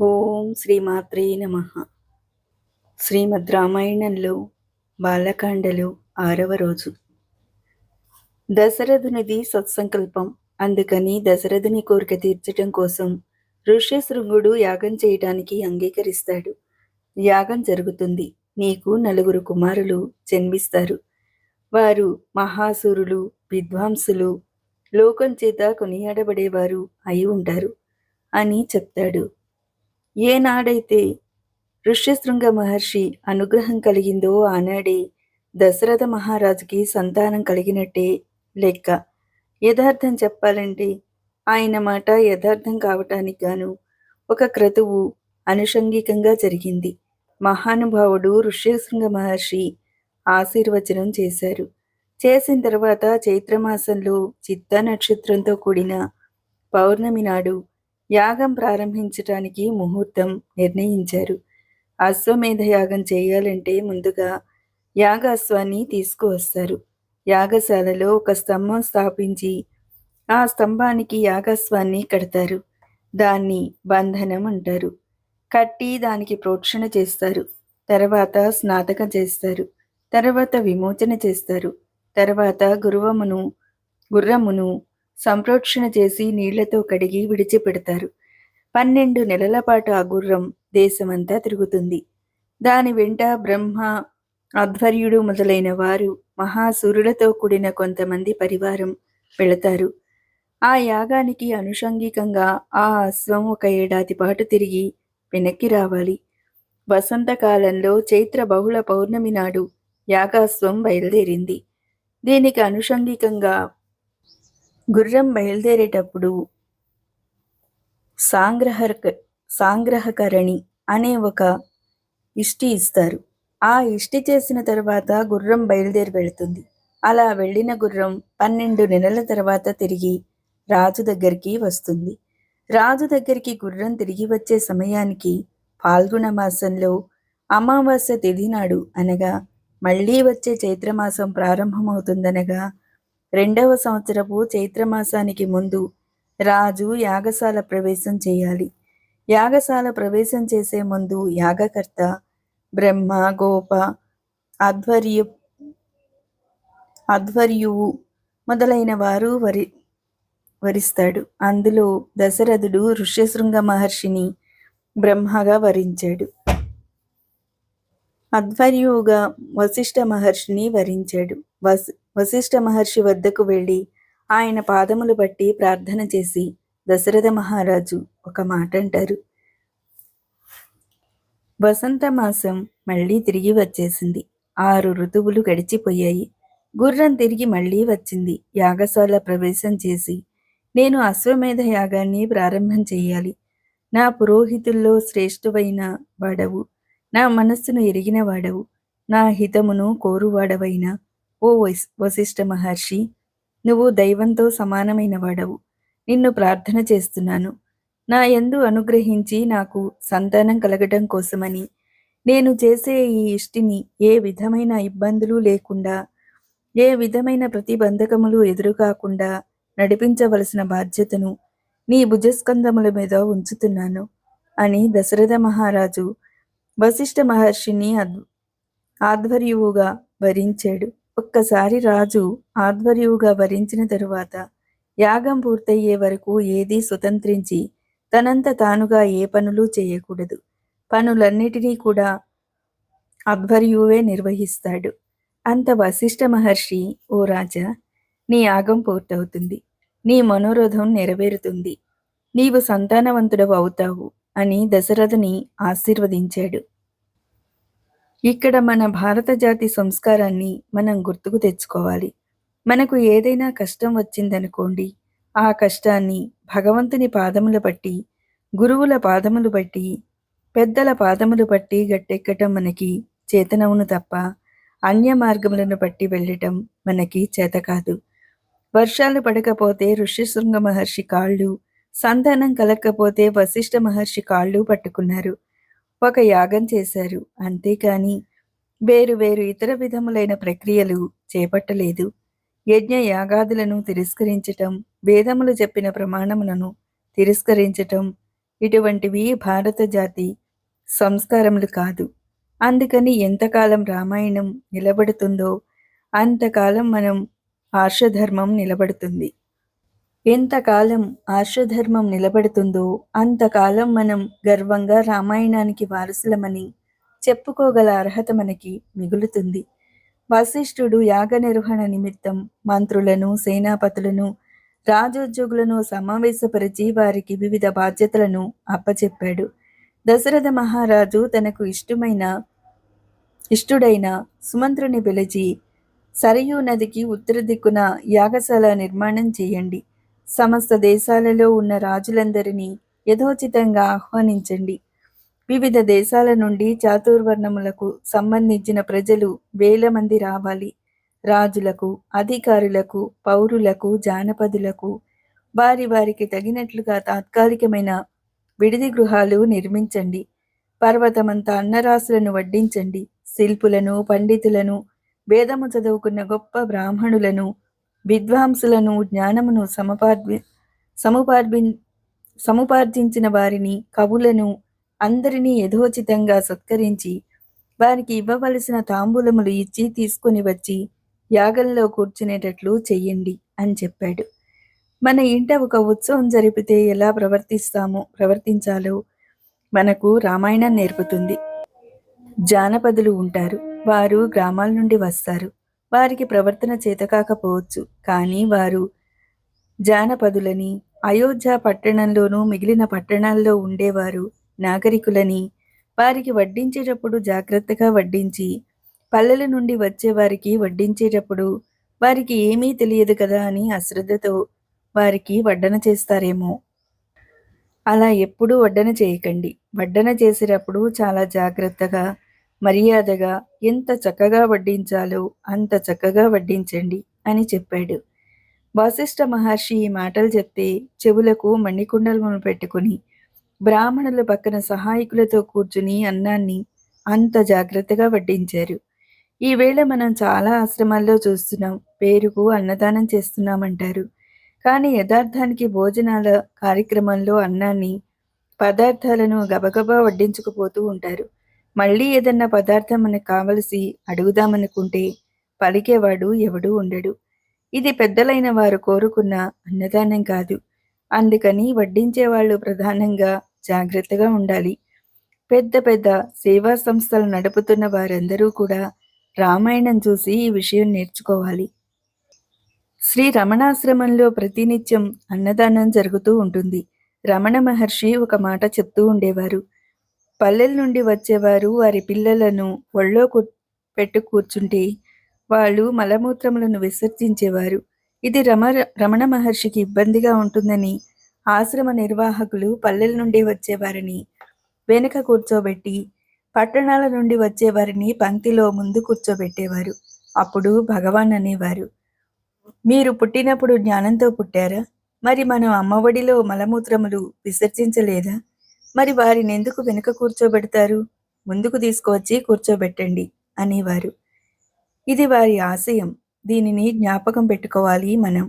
ఓం శ్రీమాత్రే నమ. శ్రీమద్ రామాయణంలో బాలకాండలో ఆరవ రోజు. దశరథునిది సత్సంకల్పం. అందుకని దశరథుని కోరిక తీర్చటం కోసం ఋష్యశృంగుడు యాగం చేయటానికి అంగీకరిస్తాడు. యాగం జరుగుతుంది. నీకు నలుగురు కుమారులు జన్మిస్తారు. వారు మహాసురులు విద్వాంసులు లోకం చేత కొనియాడబడేవారు అయి ఉంటారు అని చెప్తాడు. ఏనాడైతే ఋష్యశృంగ మహర్షి అనుగ్రహం కలిగిందో ఆనాడే దశరథ మహారాజుకి సంతానం కలిగినట్టే లెక్క. యథార్థం చెప్పాలంటే ఆయన మాట యథార్థం కావటానికి గాను ఒక క్రతువు అనుషంగికంగా జరిగింది. మహానుభావుడు ఋష్యశృంగ మహర్షి ఆశీర్వచనం చేశారు. చేసిన తర్వాత చైత్రమాసంలో చిత్త నక్షత్రంతో కూడిన పౌర్ణమి నాడు యాగం ప్రారంభించటానికి ముహూర్తం నిర్ణయించారు. అశ్వమేధ యాగం చేయాలంటే ముందుగా యాగాశ్వాన్ని తీసుకువస్తారు. యాగశాలలో ఒక స్తంభం స్థాపించి ఆ స్తంభానికి యాగస్వాన్ని కడతారు. దాన్ని బంధనం అంటారు. కట్టి దానికి ప్రోక్షణ చేస్తారు. తర్వాత స్నాతకం చేస్తారు. తర్వాత విమోచన చేస్తారు. తర్వాత గురువమును గుర్రమును సంప్రోక్షణ చేసి నీళ్ళతో కడిగి విడిచిపెడతారు. పన్నెండు నెలల పాటు ఆ గుర్రం దేశమంతా తిరుగుతుంది. దాని వెంట బ్రహ్మ అధ్వర్యుడు మొదలైన వారు మహాసురులతో కూడిన కొంతమంది పరివారం వెళతారు. ఆ యాగానికి అనుషంగికంగా ఆ అశ్వం ఒక ఏడాది పాటు తిరిగి వెనక్కి రావాలి. వసంతకాలంలో చైత్ర బహుళ పౌర్ణమి నాడు యాగాశ్వం బయలుదేరింది. దీనికి అనుషంగికంగా గుర్రం బయలుదేరేటప్పుడు సాంగ్రహక సాంగ్రహకరణి అనే ఒక ఇష్టి ఇస్తారు. ఆ ఇష్టి చేసిన తర్వాత గుర్రం బయలుదేరి వెళుతుంది. అలా వెళ్ళిన గుర్రం పన్నెండు నెలల తర్వాత తిరిగి రాజు దగ్గరికి వస్తుంది. రాజు దగ్గరికి గుర్రం తిరిగి వచ్చే సమయానికి పాల్గొన మాసంలో అమావాస్య తిథి నాడు అనగా మళ్ళీ వచ్చే చైత్రమాసం ప్రారంభమవుతుందనగా రెండవ సంవత్సరపు చైత్రమాసానికి ముందు రాజు యాగశాల ప్రవేశం చేయాలి. యాగశాల ప్రవేశం చేసే ముందు యాగకర్త బ్రహ్మ గోప అధ్వర్య అధ్వర్యువు మొదలైన వారు వరి వరిస్తాడు. అందులో దశరథుడు ఋష్యశృంగ మహర్షిని బ్రహ్మగా వరించాడు. అధ్వర్యువుగా వశిష్ఠ మహర్షిని వరించాడు. వస్ వశిష్ఠ మహర్షి వద్దకు వెళ్ళి ఆయన పాదములు బట్టి ప్రార్థన చేసి దశరథ మహారాజు ఒక మాట అంటారు వసంత మాసం మళ్ళీ తిరిగి వచ్చేసింది. ఆరు ఋతువులు గడిచిపోయాయి. గుర్రం తిరిగి మళ్ళీ వచ్చింది. యాగశాల ప్రవేశం చేసి నేను అశ్వమేధ యాగాన్ని ప్రారంభం చేయాలి. నా పురోహితుల్లో శ్రేష్ఠువైన వాడవు. నా మనస్సును ఎరిగిన వాడవు. నా హితమును కోరువాడవైన ఓ వశిష్ఠ మహర్షి నువ్వు దైవంతో సమానమైన వాడవు నిన్ను ప్రార్థన చేస్తున్నాను. నా ఎందు అనుగ్రహించి నాకు సంతానం కలగటం కోసమని. నేను చేసే ఈ ఇష్టిని ఏ విధమైన ఇబ్బందులు లేకుండా ఏ విధమైన ప్రతిబంధకములు ఎదురుకాకుండా నడిపించవలసిన బాధ్యతను నీ భుజస్కంధముల మీద ఉంచుతున్నాను అని దశరథ మహారాజు వశిష్ఠ మహర్షిని ఆధ్వర్యువుగా వరించాడు. ఒక్కసారి రాజు ఆధ్వర్యువుగా వరించిన తరువాత యాగం పూర్తయ్యే వరకు ఏదీ స్వతంత్రించి తనంత తానుగా ఏ పనులు చేయకూడదు. పనులన్నిటినీ కూడా అధ్వర్యువే నిర్వహిస్తాడు. అంత వశిష్ఠ మహర్షి ఓ రాజా నీ యాగం పూర్తవుతుంది. నీ మనోరథం నెరవేరుతుంది. నీవు సంతానవంతుడవు అవుతావు అని దశరథుని ఆశీర్వదించాడు. ఇక్కడ మన భారత జాతి సంస్కారాన్ని మనం గుర్తుకు తెచ్చుకోవాలి. మనకు ఏదైనా కష్టం వచ్చిందనుకోండి ఆ కష్టాన్ని భగవంతుని పాదములు బట్టి గురువుల పాదములు బట్టి పెద్దల పాదములు బట్టి గట్టెక్కటం మనకి చేతనవును తప్ప అన్య మార్గములను బట్టి వెళ్ళటం మనకి చేత కాదు. వర్షాలు పడకపోతే ఋష్యశృంగ మహర్షి కాళ్ళు సంతానం కలక్కపోతే వశిష్ఠ మహర్షి కాళ్ళు పట్టుకున్నారు. ఒక యాగం చేశారు. అంతేకాని వేరు వేరు ఇతర విధములైన ప్రక్రియలు చేపట్టలేదు. యజ్ఞ యాగాదులను తిరస్కరించటం వేదములు చెప్పిన ప్రమాణములను తిరస్కరించటం ఇటువంటివి భారత జాతి సంస్కారములు కాదు. అందుకని ఎంతకాలం రామాయణం నిలబడుతుందో అంతకాలం మనం ఆర్షధర్మం నిలబడుతుంది. ఎంతకాలం ఆర్షధర్మం నిలబడుతుందో అంతకాలం మనం గర్వంగా రామాయణానికి వారసులమని చెప్పుకోగల అర్హత మనకి మిగులుతుంది. వశిష్ఠుడు యాగ నిర్వహణ నిమిత్తం మంత్రులను సేనాపతులను రాజోద్యోగులను సమావేశపరిచి వారికి వివిధ బాధ్యతలను అప్పచెప్పాడు. దశరథ మహారాజు తనకు ఇష్టమైన ఇష్టుడైన సుమంత్రుని పిలిచి సరయూ నదికి ఉత్తర దిక్కున యాగశాల నిర్మాణం చేయండి. సమస్త దేశాలలో ఉన్న రాజులందరినీ యథోచితంగా ఆహ్వానించండి. వివిధ దేశాల నుండి చాతుర్వర్ణములకు సంబంధించిన ప్రజలు వేల మంది రావాలి. రాజులకు అధికారులకు పౌరులకు జానపదులకు వారి వారికి తగినట్లుగా తాత్కాలికమైన విడిది గృహాలు నిర్మించండి. పర్వతమంత అన్నరాశులను వడ్డించండి. శిల్పులను పండితులను వేదము చదువుకున్న గొప్ప బ్రాహ్మణులను విద్వాంసులను జ్ఞానమును సమపార్వి సముపార్బి సముపార్జించిన వారిని కవులను అందరినీ యథోచితంగా సత్కరించి వారికి ఇవ్వవలసిన తాంబూలములు ఇచ్చి తీసుకుని వచ్చి యాగంలో కూర్చునేటట్లు చెయ్యండి అని చెప్పాడు. మన ఇంట ఒక ఉత్సవం జరిపితే ఎలా ప్రవర్తిస్తామో ప్రవర్తించాలో మనకు రామాయణం నేర్పుతుంది. జానపదులు ఉంటారు. వారు గ్రామాల నుండి వస్తారు. వారికి ప్రవర్తన చేతకాకపోవచ్చు కానీ వారు జానపదులని అయోధ్య పట్టణంలోనూ మిగిలిన పట్టణాల్లో ఉండేవారు నాగరికులని. వారికి వడ్డించేటప్పుడు జాగ్రత్తగా వడ్డించి పల్లెల నుండి వచ్చే వారికి వడ్డించేటప్పుడు వారికి ఏమీ తెలియదు కదా అని అశ్రద్ధతో వారికి వడ్డన చేస్తారేమో. అలా ఎప్పుడూ వడ్డన చేయకండి. వడ్డన చేసేటప్పుడు చాలా జాగ్రత్తగా మర్యాదగా ఎంత చక్కగా వడ్డించాలో అంత చక్కగా వడ్డించండి అని చెప్పాడు. వాసిష్ఠ మహర్షి ఈ మాటలు చెప్తే చెవులకు మణికుండలను పెట్టుకుని బ్రాహ్మణుల పక్కన సహాయకులతో కూర్చుని అన్నాన్ని అంత జాగ్రత్తగా వడ్డించారు. ఈవేళ మనం చాలా ఆశ్రమాల్లో చూస్తున్నాం పేరుకు అన్నదానం చేస్తున్నామంటారు. కానీ యథార్థానికి భోజనాల కార్యక్రమంలో అన్నాన్ని పదార్థాలను గబగబా వడ్డించుకుపోతూ ఉంటారు. మళ్ళీ ఏదన్నా పదార్థం మనకు కావలసి అడుగుదామనుకుంటే పలికేవాడు ఎవడూ ఉండడు. ఇది పెద్దలైన వారు కోరుకున్న అన్నదానం కాదు. అందుకని వడ్డించే వాళ్ళు ప్రధానంగా జాగ్రత్తగా ఉండాలి. పెద్ద పెద్ద సేవా సంస్థలు నడుపుతున్న వారందరూ కూడా రామాయణం చూసి ఈ విషయం నేర్చుకోవాలి. శ్రీ రమణాశ్రమంలో ప్రతినిత్యం అన్నదానం జరుగుతూ ఉంటుంది. రమణ మహర్షి ఒక మాట చెప్తూ ఉండేవారు. పల్లెల నుండి వచ్చేవారు వారి పిల్లలను ఒళ్ళో పెట్టు కూర్చుంటే వాళ్ళు మలమూత్రములను విసర్జించేవారు. ఇది రమ రమణ మహర్షికి ఇబ్బందిగా ఉంటుందని ఆశ్రమ నిర్వాహకులు పల్లెల నుండి వచ్చేవారిని వెనుక కూర్చోబెట్టి పట్టణాల నుండి వచ్చేవారిని పంక్తిలో ముందు కూర్చోబెట్టేవారు. అప్పుడు భగవాన్ అనేవారు మీరు పుట్టినప్పుడు జ్ఞానంతో పుట్టారా? మరి మనం అమ్మఒడిలో మలమూత్రములు విసర్జించలేదా? మరి వారిని ఎందుకు వెనుక కూర్చోబెడతారు? ముందుకు తీసుకువచ్చి కూర్చోబెట్టండి అనేవారు. ఇది వారి ఆశయం. దీనిని జ్ఞాపకం పెట్టుకోవాలి మనం.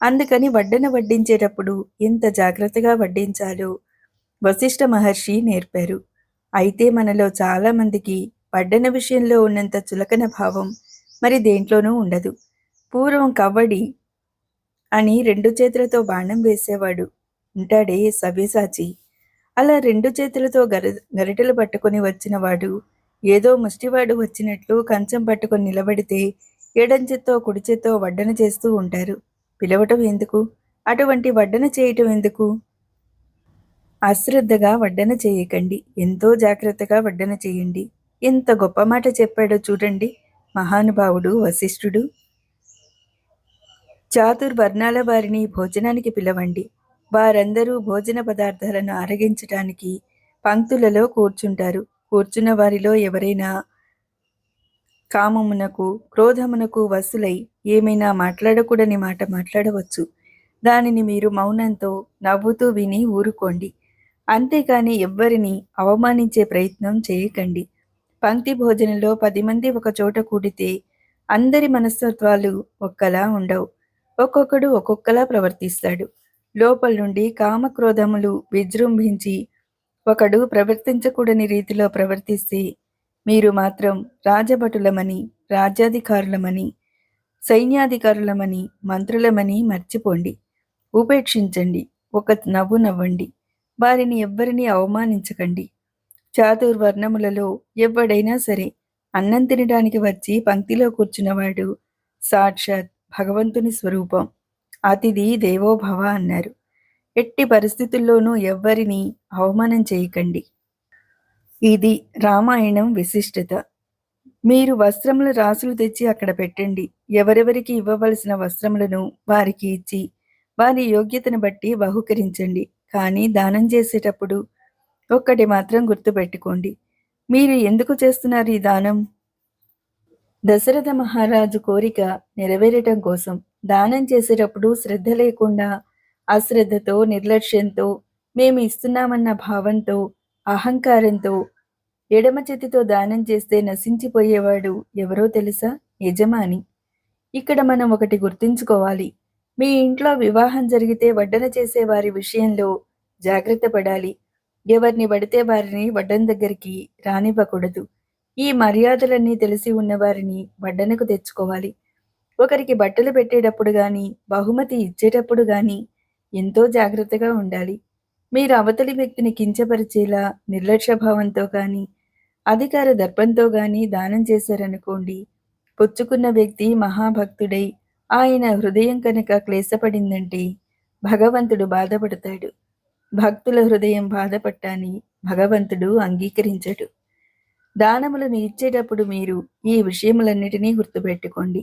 అందుకని వడ్డన వడ్డించేటప్పుడు ఎంత జాగ్రత్తగా వడ్డించాలో వశిష్ఠ మహర్షి నేర్పారు. అయితే మనలో చాలామందికి వడ్డన విషయంలో ఉన్నంత చులకన భావం మరి దేంట్లోనూ ఉండదు. పూర్వం కవ్వడి అని రెండు చేతులతో బాణం వేసేవాడు. ఉంటాడే సవ్యసాచి. అలా రెండు చేతులతో గర గరిటెలు పట్టుకొని వచ్చినవాడు ఏదో ముష్టివాడు వచ్చినట్లు కంచం పట్టుకొని నిలబడితే ఎడంచెత్తో కుడిచెత్తో వడ్డన చేస్తూ ఉంటారు. పిలవటం ఎందుకు? అటువంటి వడ్డన చేయటం ఎందుకు? అశ్రద్ధగా వడ్డన చేయకండి. ఎంతో జాగ్రత్తగా వడ్డన చేయండి. ఎంత గొప్ప మాట చెప్పాడో చూడండి. మహానుభావుడు వశిష్ఠుడు. చాతుర్వర్ణాల వారిని భోజనానికి పిలవండి. వారందరూ భోజన పదార్థాలను అరగించటానికి పంక్తులలో కూర్చుంటారు. కూర్చున్న వారిలో ఎవరైనా కామమునకు క్రోధమునకు వసులై ఏమైనా మాట్లాడకూడని మాట మాట్లాడవచ్చు. దానిని మీరు మౌనంతో నవ్వుతూ విని ఊరుకోండి. అంతేకాని ఎవ్వరిని అవమానించే ప్రయత్నం చేయకండి. పంక్తి భోజనంలో పది మంది ఒక చోట కూడితే అందరి మనస్తత్వాలు ఒక్కలా ఉండవు. ఒక్కొక్కడు ఒక్కొక్కలా ప్రవర్తిస్తాడు. లోపల నుండి కామక్రోధములు విజృంభించి ఒకడు ప్రవర్తించకూడని రీతిలో ప్రవర్తిస్తే మీరు మాత్రం రాజభటులమని రాజ్యాధికారులమని సైన్యాధికారులమని మంత్రులమని మర్చిపోండి. ఉపేక్షించండి. ఒక నవ్వు నవ్వండి. వారిని ఎవ్వరిని అవమానించకండి. చాతుర్వర్ణములలో ఎవడైనా సరే అన్నం తినడానికి వచ్చి పంక్తిలో కూర్చున్నవాడు సాక్షాత్ భగవంతుని స్వరూపం. అతిథి దేవోభవ అన్నారు. ఎట్టి పరిస్థితుల్లోనూ ఎవ్వరిని అవమానం చేయకండి. ఇది రామాయణం విశిష్టత. మీరు వస్త్రముల రాసులు తెచ్చి అక్కడ పెట్టండి. ఎవరెవరికి ఇవ్వవలసిన వస్త్రములను వారికి ఇచ్చి వారి యోగ్యతను బట్టి బహుకరించండి. కానీ దానం చేసేటప్పుడు ఒక్కటి మాత్రం గుర్తుపెట్టుకోండి. మీరు ఎందుకు చేస్తున్నారు ఈ దానం? దశరథ మహారాజు కోరిక నెరవేరటం కోసం దానం చేసేటప్పుడు శ్రద్ధ లేకుండా అశ్రద్ధతో నిర్లక్ష్యంతో మేము ఇస్తున్నామన్న భావంతో అహంకారంతో ఎడమ చేతితో దానం చేస్తే నశించిపోయేవాడు ఎవరో తెలుసా? యజమాని. ఇక్కడ మనం ఒకటి గుర్తుంచుకోవాలి. మీ ఇంట్లో వివాహం జరిగితే వడ్డన చేసే వారి విషయంలో జాగ్రత్త పడాలి. ఎవరిని పడితే వారిని వడ్డన దగ్గరికి రానివ్వకూడదు. ఈ మర్యాదలన్నీ తెలిసి ఉన్నవారిని వడ్డనకు తెచ్చుకోవాలి. ఒకరికి బట్టలు పెట్టేటప్పుడు కానీ బహుమతి ఇచ్చేటప్పుడు కానీ ఎంతో జాగ్రత్తగా ఉండాలి. మీరు అవతలి వ్యక్తిని కించపరిచేలా నిర్లక్ష్య భావంతో కానీ అధికార దర్పంతో కానీ దానం చేశారనుకోండి పుచ్చుకున్న వ్యక్తి మహాభక్తుడై ఆయన హృదయం కనుక క్లేశపడిందంటే భగవంతుడు బాధపడతాడు. భక్తుల హృదయం బాధపట్టాని భగవంతుడు అంగీకరించడు. దానములను ఇచ్చేటప్పుడు మీరు ఈ విషయములన్నిటినీ గుర్తుపెట్టుకోండి.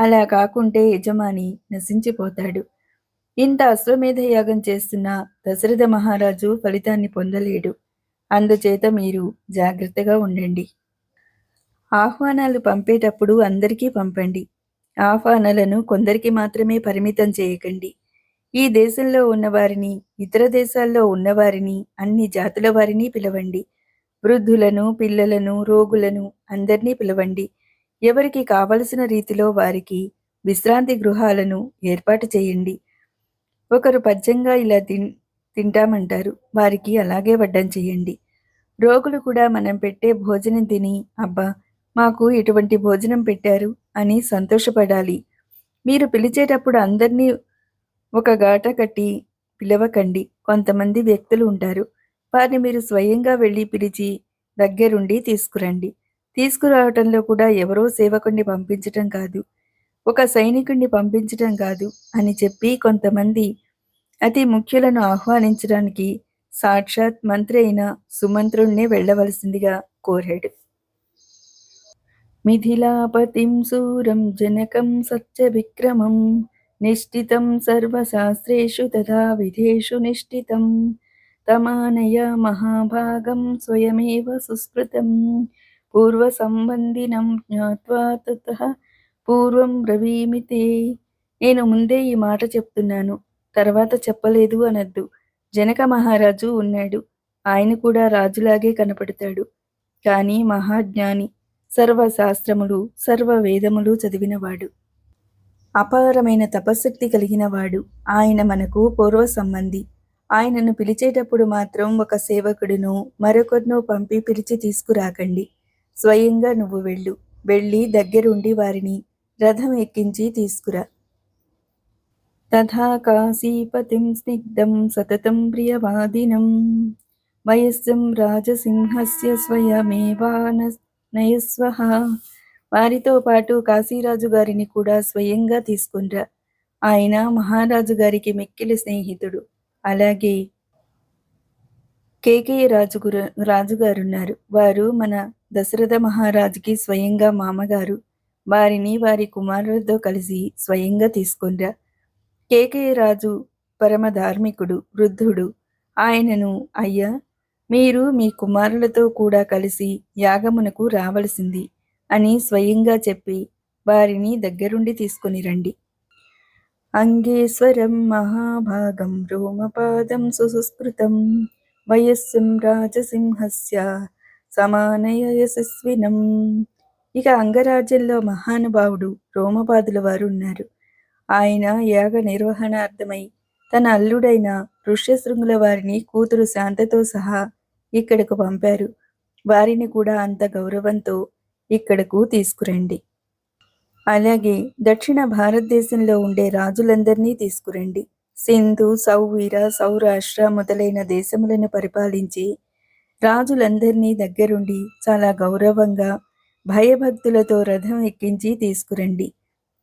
అలా కాకుంటే యజమాని నశించిపోతాడు. ఇంత అశ్వమేధ యాగం చేస్తున్న దశరథ మహారాజు ఫలితాన్ని పొందలేడు. అందుచేత మీరు జాగ్రత్తగా ఉండండి. ఆహ్వానాలు పంపేటప్పుడు అందరికీ పంపండి. ఆహ్వానాలను కొందరికి మాత్రమే పరిమితం చేయకండి. ఈ దేశంలో ఉన్నవారిని ఇతర దేశాల్లో ఉన్నవారిని అన్ని జాతుల వారిని పిలవండి. వృద్ధులను పిల్లలను రోగులను అందరినీ పిలవండి. ఎవరికి కావలసిన రీతిలో వారికి విశ్రాంతి గృహాలను ఏర్పాటు చేయండి. ఒకరు పద్యంగా ఇలా తిన్ తింటామంటారు. వారికి అలాగే వడ్డం చేయండి. రోగులు కూడా మనం పెట్టే భోజనం తిని అబ్బా మాకు ఇటువంటి భోజనం పెట్టారు అని సంతోషపడాలి. మీరు పిలిచేటప్పుడు అందరినీ ఒక గాట కట్టి పిలవకండి. కొంతమంది వ్యక్తులు ఉంటారు. వారిని మీరు స్వయంగా వెళ్ళి పిలిచి దగ్గరుండి తీసుకురండి. తీసుకురావటంలో కూడా ఎవరో సేవకుణ్ణి పంపించటం కాదు. ఒక సైనికుణ్ణి పంపించటం కాదు అని చెప్పి కొంతమంది అతి ముఖ్యులను ఆహ్వానించడానికి సాక్షాత్ మంత్రి అయిన సుమంత్రుణ్ణి వెళ్ళవలసిందిగా కోరాడు. మిథిలాపతిం సూరం జనకం సత్య విక్రమం నిష్ఠితం సర్వశాస్త్రేషు తథా విధేషు నిష్ఠితం తమానయ మహాభాగం స్వయమేవ సుస్మృతం పూర్వసంబంధినం జ్ఞాత్వా తత పూర్వం బ్రవీమితే నేను ముందే ఈ మాట చెప్తున్నాను తర్వాత చెప్పలేదు అనద్దు। జనక మహారాజు ఉన్నాడు ఆయన కూడా రాజులాగే కనపడతాడు కానీ మహాజ్ఞాని సర్వశాస్త్రములు సర్వ వేదములు చదివినవాడు అపారమైన తపశక్తి కలిగినవాడు ఆయన మనకు పూర్వ సంబంధి ఆయనను పిలిచేటప్పుడు మాత్రం ఒక సేవకుడును మరొకరిను పంపి పిలిచి తీసుకురాకండి। స్వయంగా నువ్వు వెళ్ళు. వెళ్ళి దగ్గరుండి వారిని రథం ఎక్కించి తీసుకురా. తథా కాశీపతిం స్నిగ్ధం సతతం ప్రియవాదినం. వయస్సం రాజసింహస్య స్వయమేవానయస్వ వారితో పాటు కాశీరాజు గారిని కూడా స్వయంగా తీసుకునిరా. ఆయన మహారాజు గారికి మెక్కిలి స్నేహితుడు. అలాగే కేకేయ రాజుగురు రాజుగారున్నారు. వారు మన దశరథ మహారాజుకి స్వయంగా మామగారు వారిని వారి కుమారులతో కలిసి స్వయంగా తీసుకొనిరా కేకే రాజు పరమ ధార్మికుడు వృద్ధుడు. ఆయనను అయ్యా మీరు మీ కుమారులతో కూడా కలిసి యాగమునకు రావలసింది అని స్వయంగా చెప్పి వారిని దగ్గరుండి తీసుకుని రండి. అంగేశ్వరం మహాభాగం రోమపాదం సుసుస్కృతం. వయస్సుం రాజసింహస్య సమానయ యశస్వినం. ఇక అంగరాజ్యంలో మహానుభావుడు రోమపాదుల వారు ఉన్నారు ఆయన యాగ నిర్వహణార్థమై తన అల్లుడైన ఋష్యశృంగుల వారిని కూతురు శాంతతో సహా ఇక్కడకు పంపారు. వారిని కూడా అంత గౌరవంతో ఇక్కడకు తీసుకురండి. అలాగే దక్షిణ భారతదేశంలో ఉండే రాజులందరినీ తీసుకురండి. సింధు సౌవీర సౌరాష్ట్ర మొదలైన దేశములను పరిపాలించి రాజులందరినీ దగ్గరుండి చాలా గౌరవంగా భయభక్తులతో రథం ఎక్కించి తీసుకురండి.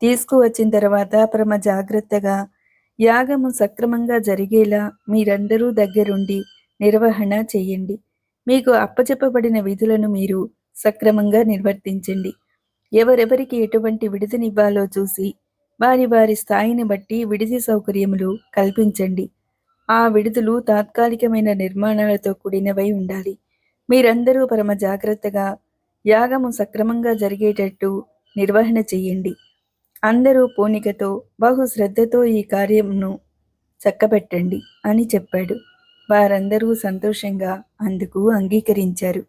తీసుకువచ్చిన తర్వాత పరమ జాగ్రత్తగా యాగము సక్రమంగా జరిగేలా మీరందరూ దగ్గరుండి నిర్వహణ చేయండి. మీకు అప్పచెప్పబడిన విధులను మీరు సక్రమంగా నిర్వర్తించండి. ఎవరెవరికి ఎటువంటి విడిదినివ్వాలో చూసి వారి వారి స్థాయిని బట్టి విడిది సౌకర్యములు కల్పించండి. ఆ విడుదలు తాత్కాలికమైన నిర్మాణాలతో కూడినవై ఉండాలి. మీరందరూ పరమ జాగ్రత్తగా యాగము సక్రమంగా జరిగేటట్టు నిర్వహణ చెయ్యండి. అందరూ పోనికతో బహు శ్రద్ధతో ఈ కార్యమును చక్కబెట్టండి అని చెప్పాడు. వారందరూ సంతోషంగా అందుకు అంగీకరించారు.